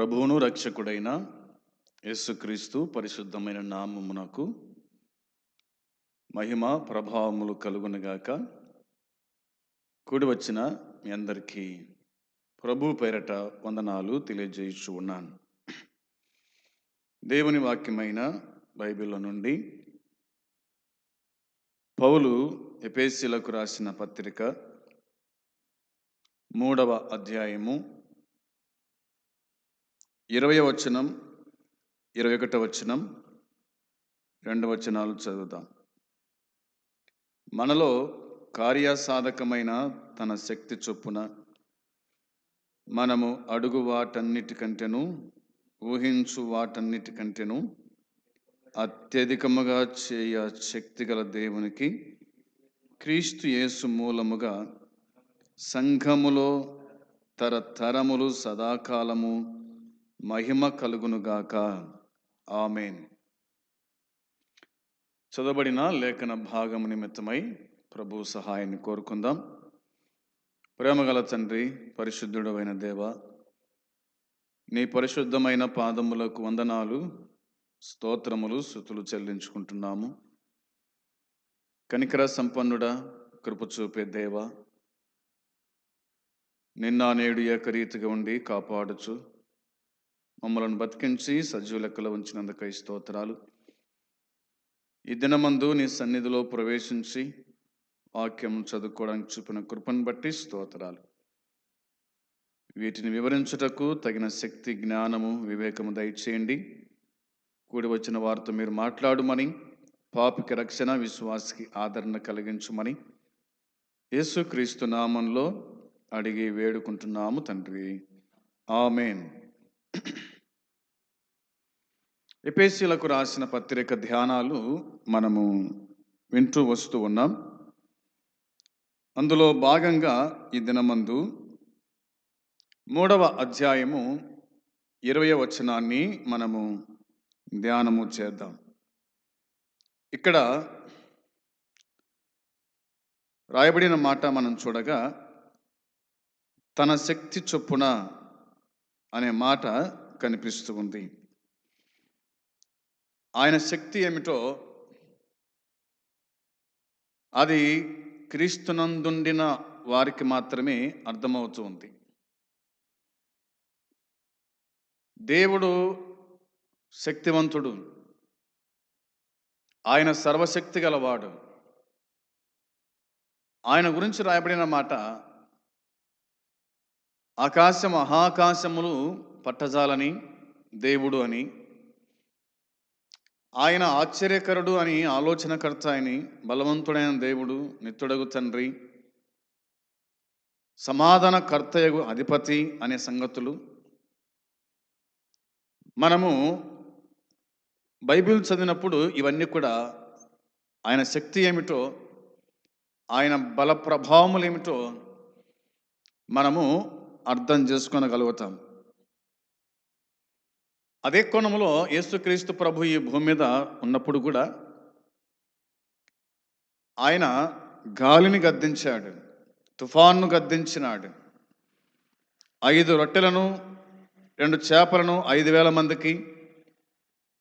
ప్రభువును రక్షకుడైన యేసుక్రీస్తు పరిశుద్ధమైన నామమునకు మహిమ ప్రభావములు కలుగునగాక. కూడి వచ్చిన మీ అందరికీ ప్రభు పేరట వందనాలు తెలియజేయచ్చు ఉన్నాను. దేవుని వాక్యమైన బైబిల్లో నుండి పౌలు ఎపేసీలకు రాసిన పత్రిక మూడవ అధ్యాయము ఇరవై వచనం ఇరవై ఒకటో వచనం రెండు వచనాలు చదువుతాం మనలో కార్యసాధకమైన తన శక్తి చొప్పున మనము అడుగు వాటన్నిటికంటేను ఊహించు వాటన్నిటికంటేను అత్యధికముగా చేయ శక్తిగల దేవునికి క్రీస్తు యేసు మూలముగా సంఘములో తరతరములు సదాకాలము మహిమ కలుగునుగాక ఆమెన్. చదవబడిన లేఖన భాగము నిమిత్తమై ప్రభు సహాయాన్ని కోరుకుందాం. ప్రేమగల తండ్రి పరిశుద్ధుడు అయిన దేవ నీ పరిశుద్ధమైన పాదములకు వందనాలు స్తోత్రములు శృతులు చెల్లించుకుంటున్నాము. కనికర సంపన్నుడ కృప చూపే దేవ నిన్న నేడు ఏకరీతిగా ఉండి కాపాడుచు మమ్మలను బతికించి సజీవ లెక్కలో ఉంచినందుకై స్తోత్రాలు. ఈ దినమందు నీ సన్నిధిలో ప్రవేశించి వాక్యం చదువుకోవడానికి చూపిన కృపను బట్టి స్తోత్రాలు. వీటిని వివరించుటకు తగిన శక్తి జ్ఞానము వివేకము దయచేయండి. కూడి వచ్చిన వారితో మీరు మాట్లాడుమని పాపికి రక్షణ విశ్వాసకి ఆదరణ కలిగించుమని యేసుక్రీస్తు నామంలో అడిగి వేడుకుంటున్నాము తండ్రి. ఆమెన్. ఎపేసీలకు రాసిన పత్రిక ధ్యానాలు మనము వింటూ వస్తూ ఉన్నాం. అందులో భాగంగా ఈ దినమందు మూడవ అధ్యాయము ఇరవై వచనాన్ని మనము ధ్యానము చేద్దాం. ఇక్కడ రాయబడిన మాట మనం చూడగా తన శక్తి చొప్పున అనే మాట కనిపిస్తూ ఉంది. ఆయన శక్తి ఏమిటో అది క్రీస్తునందుండిన వారికి మాత్రమే అర్థమవుతూ ఉంది. దేవుడు శక్తివంతుడు. ఆయన సర్వశక్తి గలవాడు. ఆయన గురించి రాయబడిన మాట ఆకాశం మహాకాశములు పట్టజాలని దేవుడు అని ఆయన ఆశ్చర్యకరుడు అని ఆలోచనకర్త అని బలవంతుడైన దేవుడు నిత్తుడగు తండ్రి సమాధాన కర్తయగు అధిపతి అనే సంగతులు. మనము బైబిల్ చదివినప్పుడు ఇవన్నీ కూడా ఆయన శక్తి ఏమిటో ఆయన బల ప్రభావములు ఏమిటో మనము అర్థం చేసుకోనగలుగుతాం. అదే కోణంలో యేసుక్రీస్తు ప్రభు ఈ భూమి మీద ఉన్నప్పుడు కూడా ఆయన గాలిని గద్దించాడు తుఫాన్ను గద్దించినాడు. ఐదు రొట్టెలను రెండు చేపలను ఐదు వేల మందికి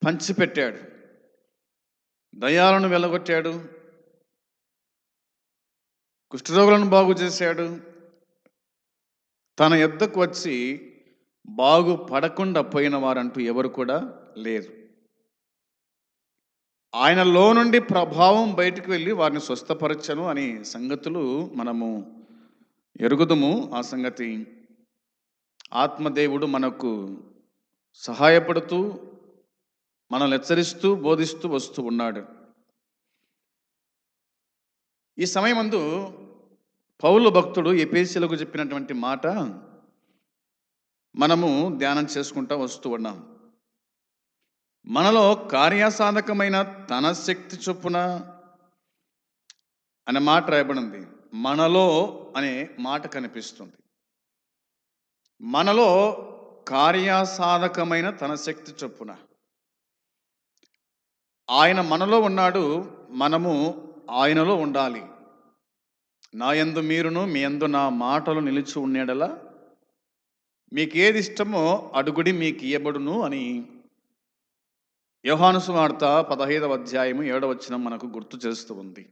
పంచిపెట్టాడు దయాలను వెళ్ళగొట్టాడు కుష్ఠరోగులను బాగు చేశాడు. తన యొద్దకు వచ్చి బాగు పడకుండా పోయిన వారంటూ ఎవరు కూడా లేరు. ఆయనలో నుండి ప్రభావం బయటకు వెళ్ళి వారిని స్వస్థపరచను అనే సంగతులు మనము ఎరుగుదము. ఆ సంగతి ఆత్మదేవుడు మనకు సహాయపడుతూ మనల్ని హెచ్చరిస్తూ బోధిస్తూ వస్తూ ఉన్నాడు. ఈ సమయమందు పౌలు భక్తుడు ఎపేసీలకు చెప్పినటువంటి మాట మనము ధ్యానం చేసుకుంటా వస్తూ ఉన్నాం. మనలో కార్యసాధకమైన తన శక్తి చొప్పున అనే మాట రాయబడింది. మనలో అనే మాట కనిపిస్తుంది. మనలో కార్యసాధకమైన తన శక్తి చొప్పున. ఆయన మనలో ఉన్నాడు మనము ఆయనలో ఉండాలి. నా యందు మీరును మీ యందు నా మాటలు నిలిచి ఉండేడలా మీకు ఏది ఇష్టమో అడుగుడి మీకు ఇయ్యబడును అని. యోహానుసు వార్త పదహైదవ అధ్యాయము ఏడవ మనకు గుర్తు చేస్తూ ఉంది.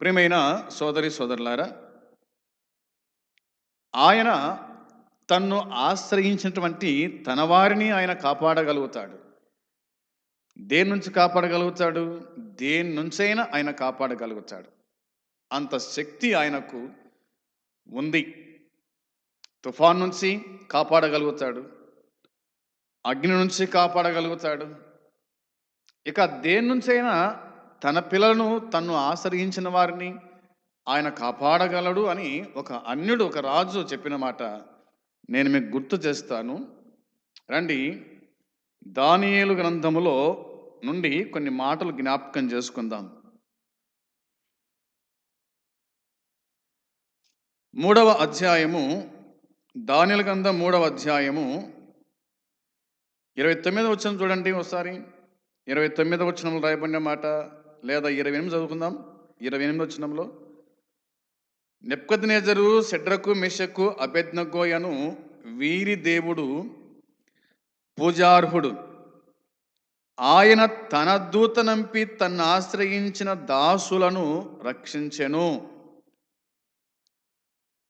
ప్రియమైన సోదరి సోదరులారా ఆయన తన్ను ఆశ్రయించినటువంటి తన వారిని ఆయన కాపాడగలుగుతాడు. దేని నుంచి కాపాడగలుగుతాడు? దేని నుంచైనా ఆయన కాపాడగలుగుతాడు. అంత శక్తి ఆయనకు ఉంది. తుఫాన్ నుంచి కాపాడగలుగుతాడు. అగ్ని నుంచి కాపాడగలుగుతాడు. ఇక దేని నుంచైనా తన పిల్లలను తన్ను ఆశ్రయించిన వారిని ఆయన కాపాడగలడు అని ఒక అన్యుడు ఒక రాజు చెప్పిన మాట నేను మీకు గుర్తు చేస్తాను. రండి దానియేలు గ్రంథములో నుండి కొన్ని మాటలు జ్ఞాపకం చేసుకుందాం. మూడవ అధ్యాయము దానిల గంధ మూడవ అధ్యాయము. ఇరవై తొమ్మిది వచ్చిన చూడండి ఒకసారి. ఇరవై తొమ్మిది వచ్చినంలో రాయబడిన మాట లేదా ఇరవై ఎనిమిది చదువుకుందాం. ఇరవై ఎనిమిది వచ్చినంలో నెప్కద్నేజరు సెడ్రకు మిషకు అభెజ్ఞగోయను వీరి దేవుడు పూజార్హుడు. ఆయన తన దూత నంపి తన్ను ఆశ్రయించిన దాసులను రక్షించెను.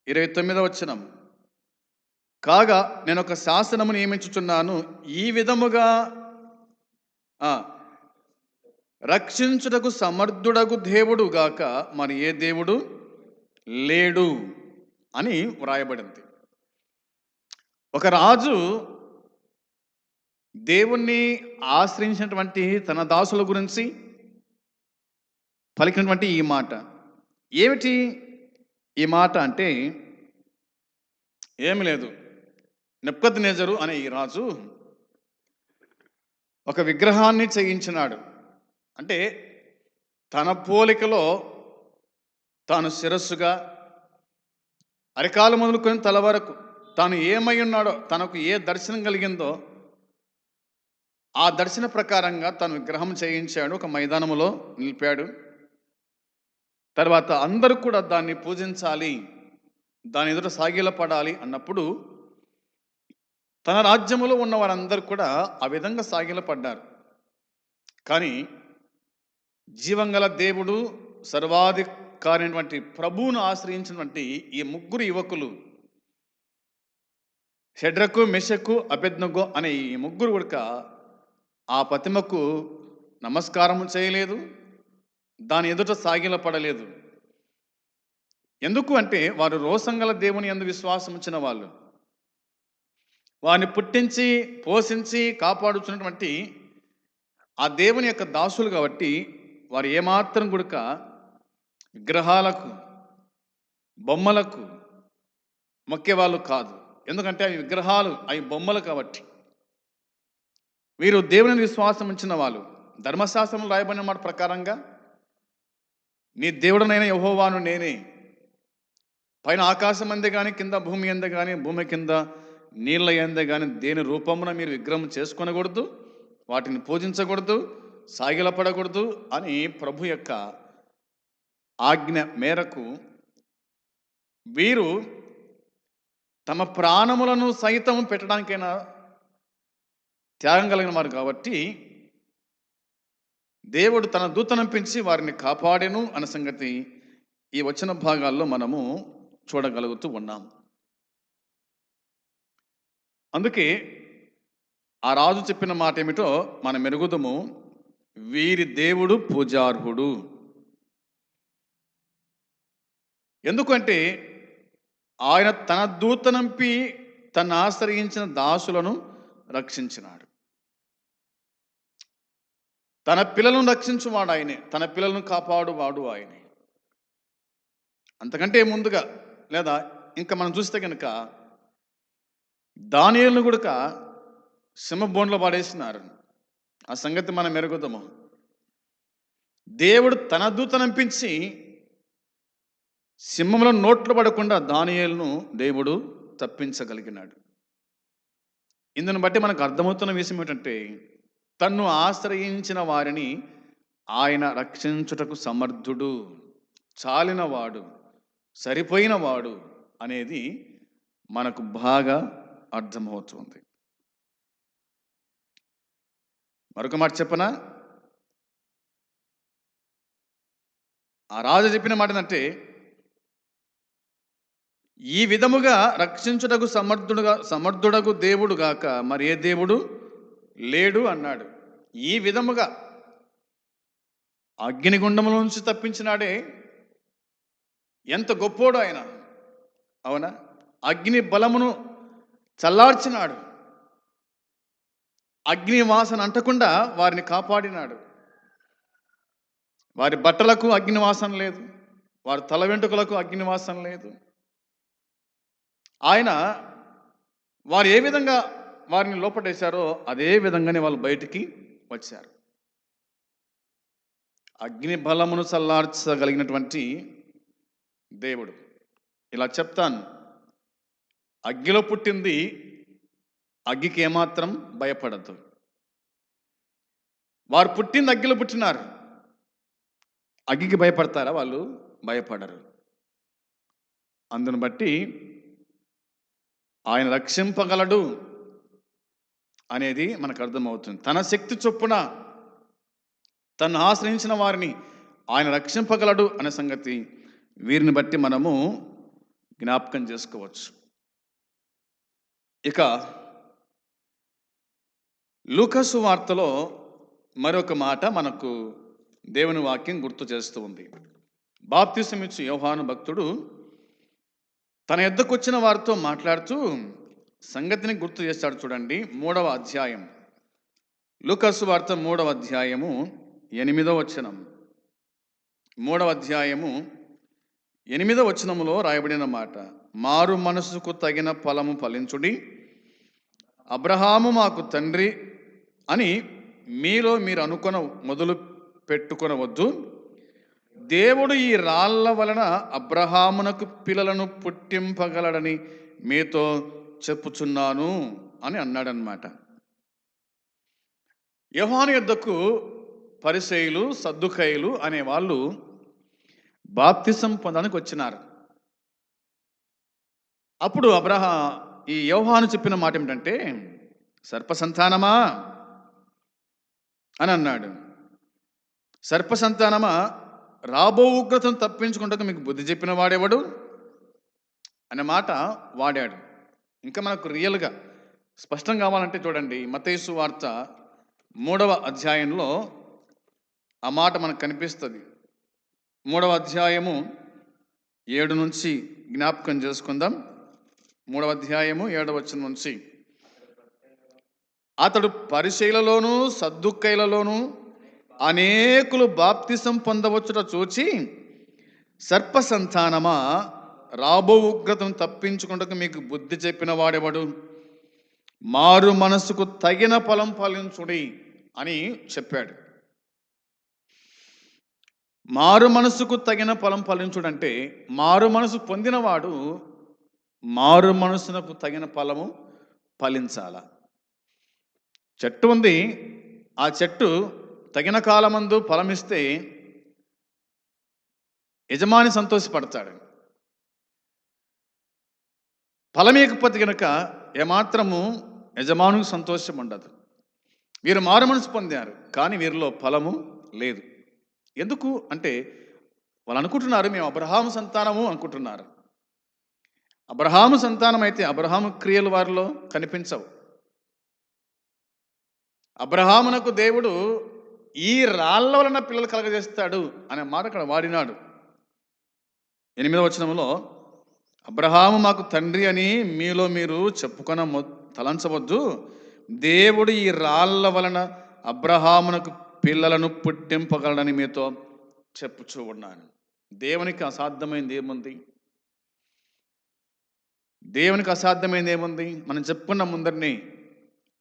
ఇరవై తొమ్మిదవ వచనం. కాగా నేను ఒక శాసనము నియమించుచున్నాను. ఈ విధముగా రక్షించుటకు సమర్థుడకు దేవుడు గాక మరి ఏ దేవుడు? లేడు అని వ్రాయబడింది. ఒక రాజు దేవుణ్ణి ఆశ్రయించినటువంటి తన దాసుల గురించి పలికినటువంటి ఈ మాట. ఏమిటి ఈ మాట అంటే ఏమి లేదు. నెప్కద్నేజరు అనే ఈ రాజు ఒక విగ్రహాన్ని చేయించినాడు. అంటే తన పోలికలో తాను శిరస్సుగా అరికాలు మొదలుకొని తల వరకు తాను ఏమై ఉన్నాడో తనకు ఏ దర్శనం కలిగిందో ఆ దర్శన ప్రకారంగా తను విగ్రహం చేయించాడు ఒక మైదానములో నిలిపాడు. తర్వాత అందరూ కూడా దాన్ని పూజించాలి దాని ఎదుట సాగిలపడాలి అన్నప్పుడు తన రాజ్యములో ఉన్న వారందరూ కూడా ఆ విధంగా సాగిలపడ్డారు. కానీ జీవంగల దేవుడు సర్వాధికారైనటువంటి ప్రభువును ఆశ్రయించినటువంటి ఈ ముగ్గురు యువకులు షడ్రకు మెషకు అభెజ్ఞగో అనే ఈ ముగ్గురు కూడా ఆ ప్రతిమకు నమస్కారము చేయలేదు దాని ఎదుట సాగిలపడలేదు. ఎందుకు అంటే వారు రోసంగల దేవుని ఎందు విశ్వాసం ఇచ్చిన వాళ్ళు వారిని పుట్టించి పోషించి కాపాడుచున్నటువంటి ఆ దేవుని యొక్క దాసులు కాబట్టి వారు ఏమాత్రం గుడక విగ్రహాలకు బొమ్మలకు మొక్కేవాళ్ళు కాదు. ఎందుకంటే అవి విగ్రహాలు అవి బొమ్మలు కాబట్టి. వీరు దేవుని విశ్వాసం ఉంచిన వాళ్ళు. ధర్మశాస్త్రం రాయబడిన మాట ప్రకారంగా నీ దేవుడనైన యహోవాను నేనే. పైన ఆకాశం అందే కానీ కింద భూమి అందే కానీ భూమి కింద నీళ్ళ ఎందే కానీ దేని రూపమున మీరు విగ్రహం చేసుకొనకూడదు వాటిని పూజించకూడదు సాగిలపడకూడదు అని ప్రభు యొక్క ఆజ్ఞ మేరకు వీరు తమ ప్రాణములను సైతం పెట్టడానికైనా త్యాగం కలిగిన వారు కాబట్టి దేవుడు తన దూతను పెంచి వారిని కాపాడెను అన్న సంగతి ఈ వచన భాగాల్లో మనము చూడగలుగుతూ ఉన్నాం. అందుకే ఆ రాజు చెప్పిన మాట ఏమిటో మనం మెరుగుదము. వీరి దేవుడు పూజార్హుడు. ఎందుకంటే ఆయన తన దూతనంపి తను ఆశ్రయించిన దాసులను రక్షించినాడు. తన పిల్లలను రక్షించువాడు ఆయనే. తన పిల్లలను కాపాడువాడు ఆయనే. అంతకంటే ముందుగా లేదా ఇంకా మనం చూస్తే కనుక దానియలను కూడా సింహబోన్లో పాడేసినారు. ఆ సంగతి మనం మెరుగుదాము దేవుడు తన దూతనంపించి సింహంలో నోట్లు పడకుండా దానియలను దేవుడు తప్పించగలిగినాడు. ఇందును బట్టి మనకు అర్థమవుతున్న విషయం ఏంటంటే తన్ను ఆశ్రయించిన వారిని ఆయన రక్షించుటకు సమర్థుడు చాలినవాడు సరిపోయినవాడు అనేది మనకు బాగా అర్థమవుతుంది. మరొక మాట చెప్పనా? ఆ రాజు చెప్పిన మాట ఏంటంటే ఈ విధముగా రక్షించుటకు సమర్థుడుగా సమర్థుడకు దేవుడు గాక మరి ఏ దేవుడు? లేడు అన్నాడు. ఈ విధముగా అగ్నిగుండముల నుంచి తప్పించినాడే ఎంత గొప్పోడు ఆయన. అవునా? అగ్ని బలమును చల్లార్చినాడు. అగ్ని వాసన అంటకుండా వారిని కాపాడినాడు. వారి బట్టలకు అగ్నివాసన లేదు. వారి తల వెంట్రుకలకు అగ్నివాసన లేదు. ఆయన వారు ఏ విధంగా వారిని లోపటేశారో అదే విధంగానే వాళ్ళు బయటికి వచ్చారు. అగ్ని బలమును చల్లార్చగలిగినటువంటి దేవుడు. ఇలా చెప్తాను. అగ్గిలో పుట్టింది అగ్గికి ఏమాత్రం భయపడద్దు వారు పుట్టింది అగ్గిలో పుట్టినారు. అగ్గికి భయపడతారా వాళ్ళు? భయపడరు. అందును బట్టి ఆయన రక్షింపగలడు అనేది మనకు అర్థమవుతుంది. తన శక్తి చొప్పున తను ఆశ్రయించిన వారిని ఆయన రక్షింపగలడు అనే సంగతి వీరిని బట్టి మనము జ్ఞాపకం చేసుకోవచ్చు. ఇక లూకసు వార్తలో మరొక మాట మనకు దేవుని వాక్యం గుర్తు చేస్తూ ఉంది. బాప్తిసమిచ్చు యోహాను భక్తుడు తన ఎద్దకు వచ్చిన వారితో మాట్లాడుతూ సంగతిని గుర్తు చేస్తాడు చూడండి మూడవ అధ్యాయం. లూకసు వార్త మూడవ అధ్యాయము ఎనిమిదవ వచనం. మూడవ అధ్యాయము ఎనిమిదవ వచనములో రాయబడిన మాట. మారు మనసుకు తగిన ఫలము ఫలించుడి. అబ్రహాము మాకు తండ్రి అని మీలో మీరు అనుకొన మొదలు పెట్టుకొనవద్దు. దేవుడు ఈ రాళ్ళ వలన అబ్రహామునకు పిల్లలను పుట్టింపగలడని మీతో చెప్పుచున్నాను అని అన్నాడనమాట యహాను యొద్దకు పరిసయులు సద్దుకైలు అనే వాళ్ళు బాప్తిసం పొందడానికి వచ్చినారు. అప్పుడు అబ్రహా ఈ యోహాను చెప్పిన మాట ఏమిటంటే సర్పసంతానమా? అని అన్నాడు. సర్పసంతానమా? రాబో ఉగ్రతను తప్పించుకుంటకు మీకు బుద్ధి చెప్పిన వాడేవాడు? అనే మాట వాడాడు. ఇంకా మనకు రియల్గా స్పష్టం కావాలంటే చూడండి మతేసు వార్త మూడవ అధ్యాయంలో ఆ మాట మనకు కనిపిస్తుంది. మూడవ అధ్యాయము ఏడు నుంచి జ్ఞాపకం చేసుకుందాం. మూడవ అధ్యాయము ఏడవచ్చిన నుంచి. అతడు పరిశైలలోను సద్దుక్కైలలోను అనేకులు బాప్తిసం పొందవచ్చుట చూచి సర్ప సంతానమా రాబో ఉగ్రతను తప్పించుకుంటకు మీకు బుద్ధి చెప్పిన వాడెవడు? మారు మనసుకు తగిన ఫలం ఫలించుడి అని చెప్పాడు. మారు మనసుకు తగిన ఫలం ఫలించుడంటే మారు మనసు పొందినవాడు మారు మనసునకు తగిన ఫలము ఫలించాల. చెట్టు ఉంది. ఆ చెట్టు తగిన కాలమందు ఫలమిస్తే యజమాని సంతోషపడతాడు. ఫలమేకపోతే కనుక ఏమాత్రము యజమానుకు సంతోషం ఉండదు వీరు మారు మనసు పొందారు కానీ వీరిలో ఫలము లేదు. ఎందుకు? అంటే వాళ్ళు అనుకుంటున్నారు మేము అబ్రహాము సంతానము అనుకుంటున్నారు. అబ్రహాము సంతానం అయితే అబ్రహాము క్రియలు వారిలో కనిపించవు. అబ్రహామునకు దేవుడు ఈ రాళ్ళ వలన పిల్లలు కలగజేస్తాడు అనే మాట అక్కడ వాడినాడు. ఎనిమిదవ వచనంలో అబ్రహాము మాకు తండ్రి అని మీలో మీరు చెప్పుకొన మొ- తలంచవద్దు. దేవుడు ఈ రాళ్ళ వలన అబ్రహామునకు పిల్లలను పుట్టింపగలడని మీతో చెప్పుచూ ఉన్నాను దేవునికి అసాధ్యమైంది ఏముంది? దేవునికి అసాధ్యమైంది ఏముంది? మనం చెప్పుకున్న ముందరిని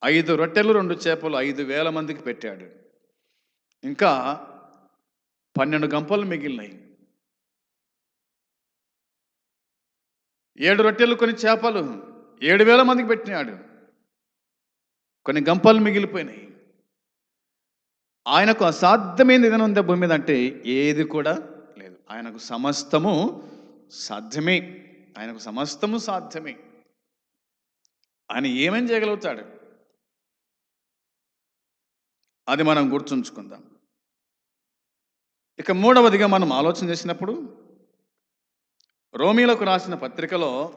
ఐదు రొట్టెలు రెండు చేపలు ఐదు వేల మందికి పెట్టాడు. ఇంకా పన్నెండు గంపలు మిగిలినాయి. ఏడు రొట్టెలు కొన్ని చేపలు ఏడు వేల మందికి పెట్టినాడు. కొన్ని గంపలు మిగిలిపోయినాయి. ఆయనకు అసాధ్యమైనది ఏదైనా ఉందా భూమి మీద అంటే ఏది కూడా లేదు. ఆయనకు సమస్తము సాధ్యమే. ఆయనకు సమస్తము సాధ్యమే. ఆయన ఏమేం చేయగలుగుతాడు? అది మనం గుర్తుంచుకుందాం. ఇక మూడవదిగా మనం ఆలోచన చేసినప్పుడు రోమీలకు రాసిన పత్రికలో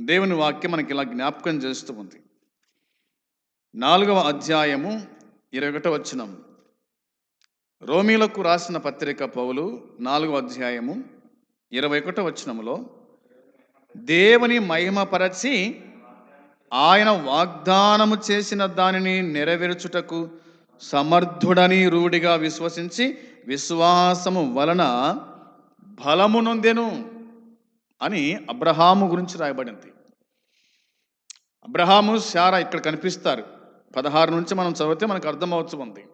దేవుని వాక్యం మనకి ఇలా జ్ఞాపకం చేస్తూ ఉంది. నాలుగవ అధ్యాయము ఇరవై ఒకటో వచ్చినం రోమీలకు రాసిన పత్రిక పౌలు నాలుగవ అధ్యాయము ఇరవై ఒకటో వచ్చినములో దేవుని మహిమపరచి ఆయన వాగ్దానము చేసిన దానిని నెరవేర్చుటకు సమర్థుడని రూఢిగా విశ్వసించి విశ్వాసము వలన బలము నొందెను అని అబ్రహాము గురించి రాయబడింది. అబ్రహాము శారా ఇక్కడ కనిపిస్తారు. పదహారు నుంచి మనం చదివితే మనకు అర్థమవచ్చు ఉంది.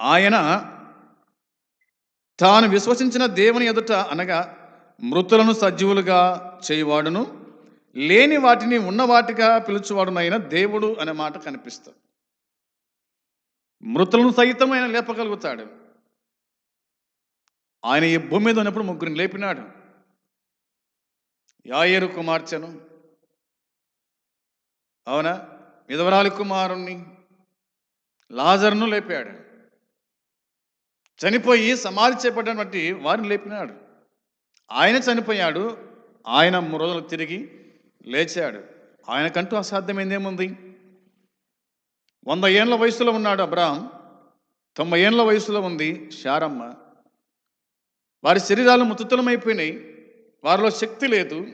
ఆయన తాను విశ్వసించిన దేవుని ఎదుట అనగా మృతులను సజీవులుగా చేయవాడును. లేని వాటిని ఉన్న వాటిగా పిలుచువాడునైన దేవుడు అనే మాట కనిపిస్తుంది. మృతులను సైతం ఆయన లేపగలుగుతాడు. ఆయన ఈ భూమి మీద ఉన్నప్పుడు ముగ్గురిని లేపినాడు. యాయేరు కుమార్తెను అవునా? విధవరాలి కుమారుణ్ణి లాజర్ను లేపాడు. చనిపోయి సమాధి చేపట్టినటువంటి వారిని లేపినాడు. ఆయన చనిపోయాడు ఆయన మూడు రోజులు తిరిగి లేచాడు. ఆయనకంటూ అసాధ్యమైందేముంది? వంద ఏండ్ల వయసులో ఉన్నాడు అబ్రాహం. తొంభై ఏండ్ల వయసులో ఉంది శారమ్మ. వారి శరీరాలు ముతుతులమైపోయినాయి. వారిలో శక్తి లేదు.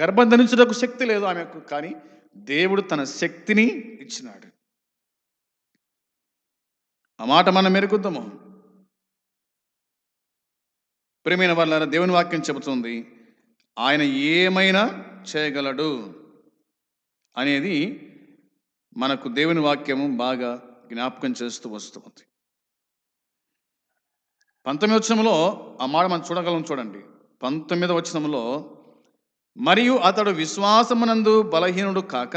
గర్భం ధరించుటకు శక్తి లేదు ఆమెకు కానీ దేవుడు తన శక్తిని ఇచ్చినాడు. ఆ మాట మనం మెరుగుద్దాము. ప్రేమైన వాళ్ళ దేవుని వాక్యం చెబుతుంది ఆయన ఏమైనా చేయగలడు అనేది మనకు దేవుని వాక్యము బాగా జ్ఞాపకం చేస్తూ వస్తుంది. పంతొమ్మిది వచనంలో ఆ మాట మనం చూడగలం చూడండి. పంతొమ్మిది వచనంలో మరియు అతడు విశ్వాసమునందు బలహీనుడు కాక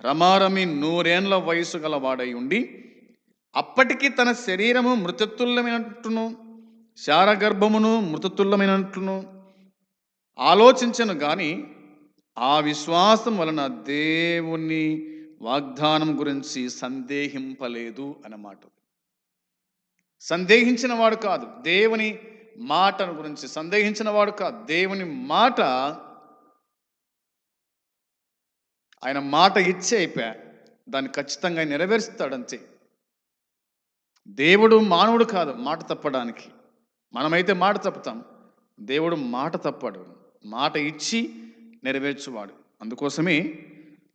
రమారమి నూరేండ్ల వయసు గలవాడై ఉండి అప్పటికి తన శరీరము మృతత్తుల్యమైనట్టును శారగర్భమును మృతతుల్యమైనట్టును ఆలోచించను గాని ఆ విశ్వాసం వలన దేవుని వాగ్దానం గురించి సందేహింపలేదు అన్నమాట. సందేహించిన వాడు కాదు. దేవుని మాటను గురించి సందేహించిన వాడు కాదు. దేవుని మాట ఆయన మాట ఇచ్చే అయిపోయా. దాన్ని ఖచ్చితంగా ఆయన నెరవేరుస్తాడంతే. దేవుడు మానవుడు కాదు మాట తప్పడానికి. మనమైతే మాట తప్పుతాం. దేవుడు మాట తప్పడు. మాట ఇచ్చి నెరవేర్చువాడు. అందుకోసమే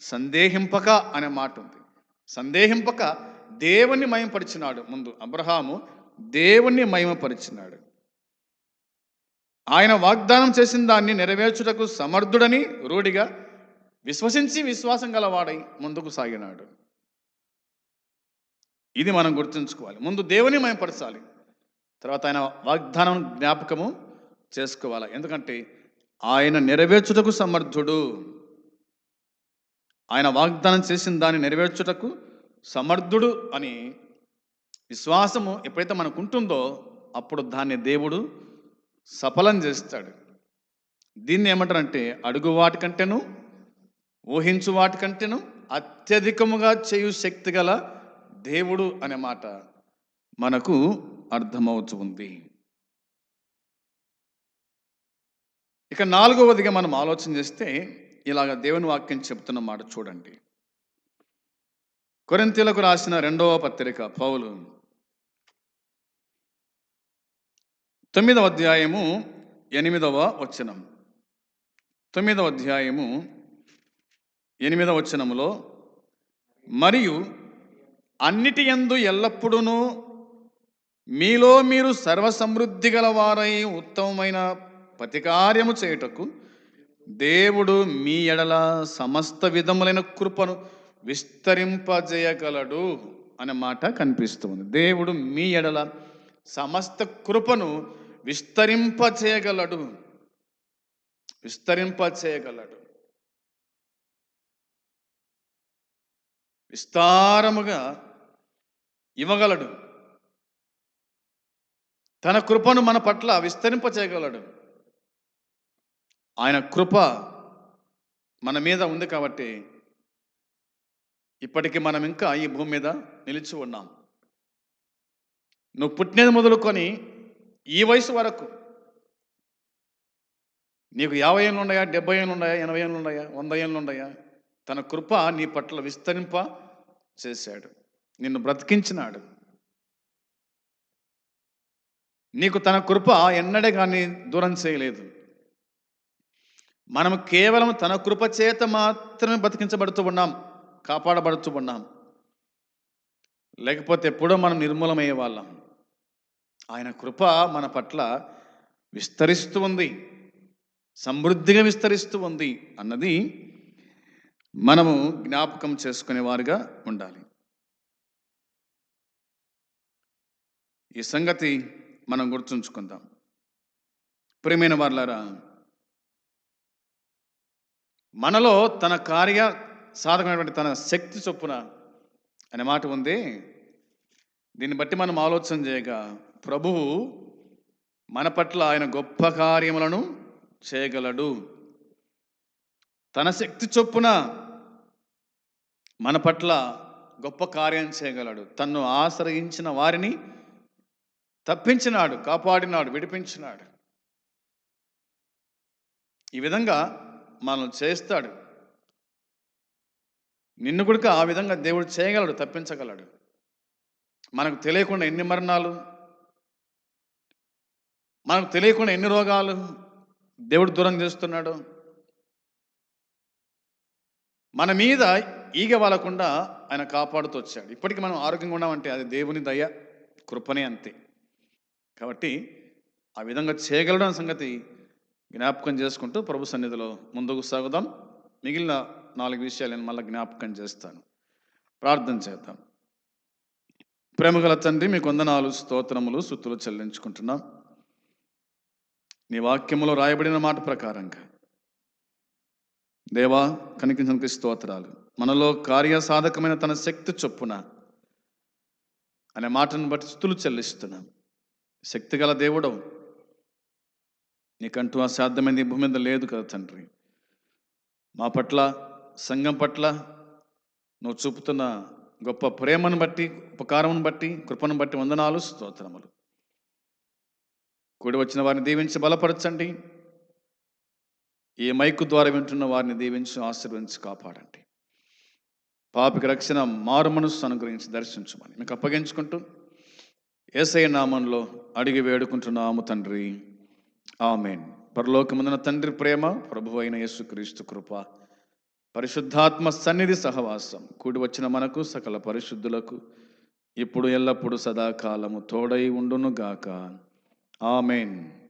సందేహింపక అనే మాట ఉంది. సందేహింపక దేవుణ్ణి మయంపరిచినాడు ముందు. అబ్రహాము దేవుణ్ణి మయమపరిచినాడు. ఆయన వాగ్దానం చేసిన దాన్ని నెరవేర్చుటకు సమర్థుడని రూఢిగా విశ్వసించి విశ్వాసం గలవాడై ముందుకు సాగినాడు. ఇది మనం గుర్తుంచుకోవాలి. ముందు దేవుని మయంపరచాలి. తర్వాత ఆయన వాగ్దానం జ్ఞాపకము చేసుకోవాలి. ఎందుకంటే ఆయన నెరవేర్చుటకు సమర్థుడు. ఆయన వాగ్దానం చేసిన దాన్ని నెరవేర్చుటకు సమర్థుడు అని విశ్వాసము ఎప్పుడైతే మనకు ఉంటుందో అప్పుడు దాన్ని దేవుడు సఫలం చేస్తాడు. దీన్ని ఏమంటారంటే అడుగు వాటికంటేను ఊహించు వాటికంటేను అత్యధికముగా చేయు శక్తి గల దేవుడు అనే మాట. మనకు అర్థమవుతూ ఉంది ఇక నాలుగవదిగా మనం ఆలోచన చేస్తే ఇలాగ దేవుని వాక్యం చెప్తున్న మాట చూడండి. కొరింతీలకు రాసిన రెండవ పత్రిక పౌలు తొమ్మిదవ అధ్యాయము ఎనిమిదవ వచనం. తొమ్మిదవ అధ్యాయము ఎనిమిదవ వచనములో మరియు అన్నిటి యందు ఎల్లప్పుడూ మీలో మీరు సర్వసమృద్ధి గలవారై ఉత్తమమైన ప్రతికార్యము చేయుటకు దేవుడు మీ ఎడల సమస్త విధములైన కృపను విస్తరింపజేయగలడు అనే మాట కనిపిస్తుంది దేవుడు మీ ఎడల సమస్త కృపను విస్తరింపచేయగలడు విస్తరింపచేయగలడు విస్తారముగా ఇవ్వగలడు. తన కృపను మన పట్ల విస్తరింపచేయగలడు. ఆయన కృప మన మీద ఉంది కాబట్టి ఇప్పటికీ మనం ఇంకా ఈ భూమి మీద నిలిచి ఉన్నాం. నువ్వు పుట్టినది మొదలుకొని ఈ వయసు వరకు నీకు యాభై ఏళ్ళు ఉన్నాయా డెబ్బై ఏళ్ళు ఉన్నాయా ఎనభై ఏళ్ళు ఉన్నాయా వంద ఏళ్ళు ఉన్నాయా? తన కృప నీ పట్ల విస్తరింప చేశాడు నిన్ను బ్రతికించినాడు. నీకు తన కృప ఎన్నడే కానీ దూరం చేయలేదు. మనం కేవలం తన కృప చేత మాత్రమే బతికించబడుతూ ఉన్నాం కాపాడబడుతూ ఉన్నాం. లేకపోతే ఎప్పుడో మనం నిర్మూలమయ్యే వాళ్ళం. ఆయన కృప మన పట్ల విస్తరిస్తూ ఉంది. సమృద్ధిగా విస్తరిస్తూ ఉంది అన్నది మనము జ్ఞాపకం చేసుకునేవారుగా ఉండాలి. ఈ సంగతి మనం గుర్తుంచుకుందాం. ప్రియమైన వాళ్ళారా మనలో తన కార్య సాధకమైనటువంటి తన శక్తి చొప్పున అనే మాట ఉంది. దీన్ని బట్టి మనం ఆలోచన చేయగా ప్రభువు మన పట్ల ఆయన గొప్ప కార్యములను చేయగలడు. తన శక్తి చొప్పున మన పట్ల గొప్ప కార్యం చేయగలడు. తన్ను ఆశ్రయించిన వారిని తప్పించినాడు కాపాడినాడు విడిపించినాడు. ఈ విధంగా మనం చేస్తాడు. నిన్ను కూడా ఆ విధంగా దేవుడు చేయగలడు తప్పించగలడు. మనకు తెలియకుండా ఎన్ని మరణాలు మనకు తెలియకుండా ఎన్ని రోగాలు దేవుడు దూరం చేస్తున్నాడు. మన మీద ఈగ వాలకుండా ఆయన కాపాడుతూ వచ్చాడు. ఇప్పటికీ మనం ఆరోగ్యంగా ఉన్నామంటే అది దేవుని దయ కృపనే అంతే. కాబట్టి ఆ విధంగా చేయగలడం సంగతి జ్ఞాపకం చేసుకుంటూ ప్రభు సన్నిధిలో ముందుకు సాగుదాం. మిగిలిన నాలుగు విషయాలు నేను మళ్ళీ జ్ఞాపకం చేస్తాను. ప్రార్థన చేద్దాం. ప్రేమగల తండ్రి మీకు వందనాలు స్తోత్రములు సుత్తులు చెల్లించుకుంటున్నాం. నీ వాక్యములో రాయబడిన మాట ప్రకారంగా దేవా కనికించడానికి స్తోత్రాలు మనలో కార్యసాధకమైన తన శక్తి చొప్పున అనే మాటను బట్టి స్థుతులు చెల్లిస్తున్నాం. శక్తి గల దేవుడవు. నీకంటూ అసాధ్యమైనది భూమి మీద లేదు కదా తండ్రి. మా పట్ల సంఘం పట్ల నువ్వు చూపుతున్న గొప్ప ప్రేమను బట్టి ఉపకారమును బట్టి కృపను బట్టి వందనాలు స్తోత్రములు. కూడి వచ్చిన వారిని దీవించి బలపరచండి. ఈ మైకు ద్వారా వింటున్న వారిని దీవించి ఆశీర్వించి కాపాడండి. పాపికి రక్షణ మారు మనస్సు అనుగ్రహించి దర్శించమని మీకు అప్పగించుకుంటూ ఏసై నామంలో అడిగి వేడుకుంటున్నాము తండ్రి. ఆమెన్. పరలోకముందున తండ్రి ప్రేమ ప్రభు అయిన యేసుక్రీస్తు కృప పరిశుద్ధాత్మ సన్నిధి సహవాసం కూడి వచ్చిన మనకు సకల పరిశుద్ధులకు ఇప్పుడు ఎల్లప్పుడు సదాకాలము తోడై ఉండును గాక ఆమెన్.